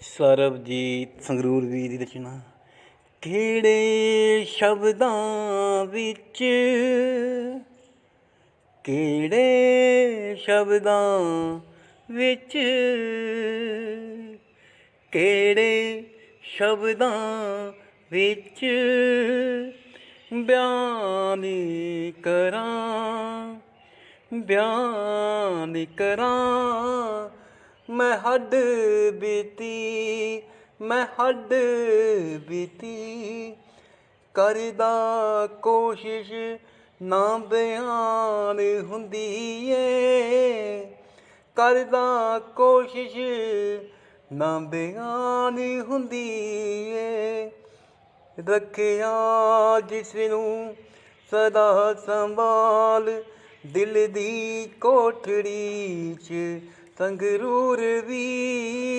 ਸਰਬਜੀਤ ਸੰਗਰੂਰ ਵੀ ਦੀ ਰਚਨਾ ਕਿਹੜੇ ਸ਼ਬਦਾਂ ਵਿੱਚ, ਕਿਹੜੇ ਸ਼ਬਦਾਂ ਵਿੱਚ, ਕਿਹੜੇ ਸ਼ਬਦਾਂ ਵਿੱਚ ਬਿਆਨ ਕਰਾਂ ਬਿਆਨ ਕਰਾਂ ਮੈਂ ਹੱਡ ਬੀਤੀ, ਮੈਂ ਹੱਡ ਬੀਤੀ। ਕਰਦਾ ਕੋਸ਼ਿਸ਼ ਨਾ ਬਿਆਨ ਹੁੰਦੀ ਏ। ਕਰਦਾ ਕੋਸ਼ਿਸ਼ ਨਾ ਬਿਆਨ ਹੁੰਦੀ ਏ। ਰੱਖਿਆ ਜਿਸ ਨੂੰ ਸਦਾ ਸੰਭਾਲ, ਦਿਲ ਦੀ ਕੋਠੜੀ 'ਚ ਸੰਗਰੂਰ ਵੀ